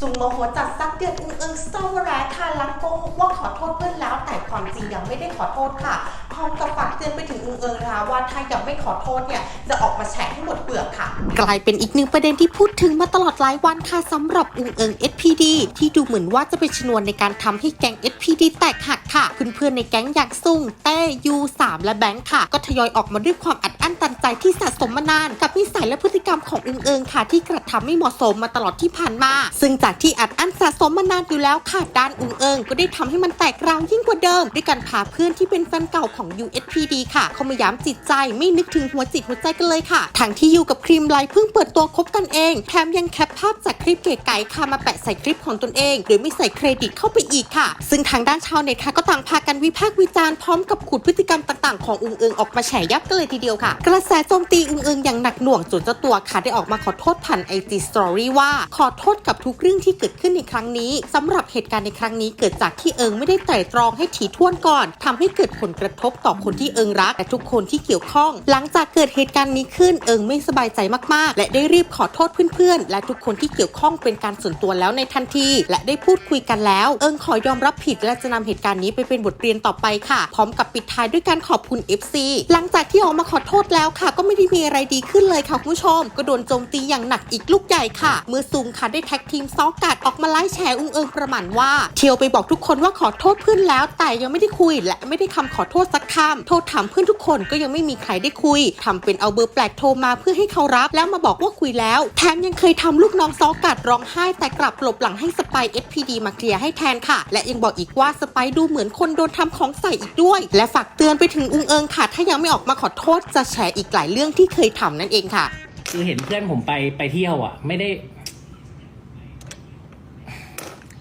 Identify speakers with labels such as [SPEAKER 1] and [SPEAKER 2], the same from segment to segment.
[SPEAKER 1] ซุงโมโหจัดซักเดือนอึงเอิงสตอเวอร์แรค่ะหลังโกหกว่าขอโทษเพื่อนแล้ว แต่ความจริงยังไม่ได้ขอโทษค่ะพร้อมกับฝากเตือนไป งเอิงนะคะว่าถ้ายังไม่ขอโทษเนี่ยจะออกมาแฉให้หมดเปลือกค่ะ กลายเป็นอีกหนึ่งประเด็นที่พูดถึงมาตลอดหลายวันค่ะสำหรับอึงเอิง SPD ที่ดูเหมือนว่าจะเป็นชนวนในการทำให้แก๊ง SPD แตกหักค่ะ เพื่อนๆในแก๊งอย่างซุ่งเต้ยูสามและแบงค์ค่ะ ก็ทยอยออกมาด้วยความอัดอั้นตันใจที่สะสมมานาน กับนิสัยและพฤติกรรมของอึงเอิงค่ะ ที่กระทำไม่เหมาะสมมาตลอดที่ผ่านมา ซึ่งจากที่อัดอั้นสะสมมานานอยู่แล้วค่ะด้านอึงเอิงก็ได้ทำให้มันแตกราวยิ่งกว่าเดิม ด้วยการพาเพื่อนที่เป็นแฟนเก่าของ USPD ค่ะเข้ามาย้ำจิตใจ ไม่นึกถึงหัวจิตหัวใจกันเลยค่ะทั้งที่อยู่กับครีมไลท์เพิ่งเปิดตัวคบกันเอง แถมยังแคปภาพจากคลิปเก๋ไก่ค่ะมาแปะใส่คลิปของตนเอง โดยไม่ใส่เครดิตเข้าไปอีกค่ะ ซึ่งทางด้านชาวเน็ตค่ะก็ต่างพากันวิพากษ์วิจารณ์พร้อมกับขุดพฤติกรรมต่างๆของอึงเอิงออกมาแฉยับกันเลยทีเดียวค่ะ กระแสโจมตีอึงเอิงอย่างหนักหน่วงจนเจ้าตัวค่ะได้ออกมาขอโทษผ่านไอจีสตอรี่ว่า ขอโทษกับทุกเรื่องที่เกิดขึ้นในครั้งนี้สำหรับเหตุการณ์ในครั้งนี้เกิดจากที่เอิงไม่ได้ไตร่ตรองให้ถี่ถ้วนก่อนทำให้เกิดผลกระทบต่อคนที่เอิงรักและทุกคนที่เกี่ยวข้อง หลังจากเกิดเหตุการณ์นี้ขึ้นเอิงไม่สบายใจมาก ๆ และได้รีบขอโทษเพื่อนๆ และทุกคนที่เกี่ยวข้องเป็นการส่วนตัวแล้วในทันที และได้พูดคุยกันแล้ว เอิงขอยอมรับผิดและจะนำเหตุการณ์นี้ไปเป็นบทเรียนต่อไปค่ะ พร้อมกับปิดท้ายด้วยการขอบคุณ FC หลังจากที่ออกมาขอโทษแล้วค่ะ ก็ไม่ได้มีอะไรดีขึ้นเลยค่ะคุณผู้ชม ก็โดนโจมตีอย่างหนักอีกลูกใหญ่ค่ะ เมื่อซุงค่ะได้แท็กทีมซอกกัดออกมาไล่แชร์อุ้งเอิงประมาณว่า เที่ยวไปบอกทุกคนว่าขอโทษเพื่อนแล้ว แต่ยังไม่ได้คุย และไม่ได้คำขอโทษสักคำโทรถามเพื่อนทุกคนก็ยังไม่มีใครได้คุยทำเป็นเอาเบอร์แปลกโทรมาเพื่อให้เขารับ แล้วมาบอกว่าคุยแล้ว แถมยังเคยทำลูกน้องซอกัดร้องไห้ แต่กลับหลบหลังให้สไปเอ SPD มาเคลียร์ให้แทนค่ะ และยังบอกอีกว่าสไปดูเหมือนคนโดนทำของใส่อีกด้วย และฝากเตือนไปถึงอุงเอิงค่ะ ถ้ายังไม่ออกมาขอโทษจะแฉอีกหลายเรื่องที่เคยทำนั่นเองค่ะ
[SPEAKER 2] คือเห็นเพื่อนผมไปไปเที่ยวอะ ไม่ได้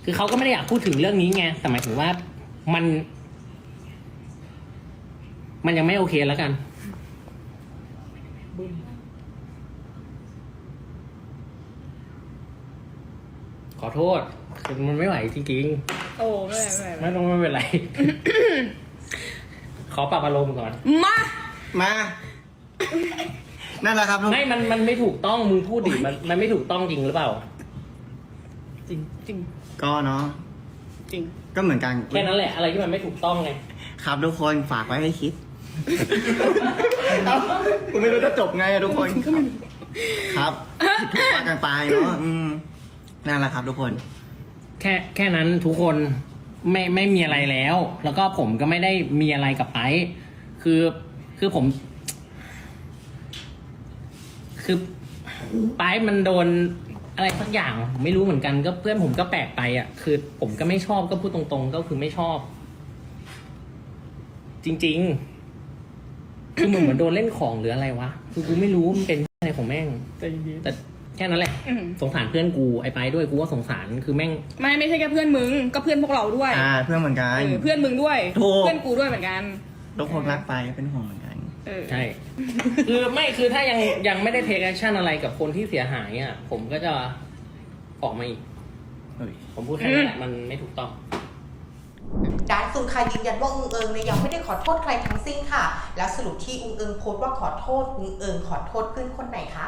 [SPEAKER 2] คือเขาก็ไม่ได้อยากพูดถึงเรื่องนี้ไงแต่หมายถึงว่ามัน มันยังไม่โอเคแล้วกันขอโทษคือมันไม่ไหวจริง
[SPEAKER 3] โอ้ไม่ไม่
[SPEAKER 2] ๆ
[SPEAKER 3] ไม่
[SPEAKER 2] ไม่ต้องไม่เป็นไร ขอปรับอารมณ์ก่อน
[SPEAKER 3] มา
[SPEAKER 4] มา นั่นแหละครับทุก
[SPEAKER 2] ไม่มันมันไม่ถูกต้องมึงพูดดิมันมันไม่ถูกต้องจริงหรือเปล่า
[SPEAKER 3] จริงจริง
[SPEAKER 4] ก็เนาะ
[SPEAKER 3] จริง
[SPEAKER 4] ก็เหมือนกัน
[SPEAKER 2] แค่นั้นแหละอะไรที่มันไม่ถูกต้องไง
[SPEAKER 4] ครับทุกคนฝากไว้ให้คิด กูไม่รู้จะจบไงอะทุกคนครับผิดพลาดกันไปเนาะอืมนั่นแหละครับ ทุกคน
[SPEAKER 2] แค่แค่นั้นทุกคนไม่ไม่มีอะไรแล้ว แล้วก็ผมก็ไม่ได้มีอะไรกับไอซ์คือคือผม คือไปซ์มันโดนอะไรสักอย่างผมไม่รู้เหมือนกันก็เพื่อนผมก็แปลกไปอะ คือ ผมก็ไม่ชอบก็พูดตรงๆ ก็คือไม่ชอบ จริง ๆ คือมันเหมือนโดนเล่นของหรืออะไรวะ คือกูไม่รู้มันเป็นอะไรของแม่ง
[SPEAKER 3] แต่จริง
[SPEAKER 2] แต่แค่นั้นแหละ
[SPEAKER 3] อืม
[SPEAKER 2] สงสารเพื่อนกูไอ้ไปซ์ด้วยกูว่าสงสารคือแม่ง
[SPEAKER 3] ไม่ไม่ใช่แค่เพื่อนมึงก็เพื่อนพวกเราด้วย
[SPEAKER 4] อ่าเพื่อนเหมือนกัน
[SPEAKER 3] เออเพื่อนมึงด้วย
[SPEAKER 4] ถูก
[SPEAKER 3] เพื่อนกูด้วยเหมือนกัน
[SPEAKER 4] ทุกคนรักไปเป็นห่วงเหมือนกัน
[SPEAKER 3] เออ
[SPEAKER 2] ใช่ คือไม่คือถ้ายังยังไม่ได้เทคแอคชั่นอะไรกับคนที่เสียหายอะผมก็จะออกมาอีก
[SPEAKER 4] เฮ้ย
[SPEAKER 2] ผมพูดแค่นี้แหละมันไม่ถูกต้อง
[SPEAKER 1] ด้านซุนคายืนยันว่าอุงเอิงเนี่ยยังไม่ได้ขอโทษใครทั้งสิ้นค่ะ แล้วสรุปที่อุงเอิงโพสต์ว่าขอโทษอุงเอิงขอโทษเพื่อนคนไหนคะ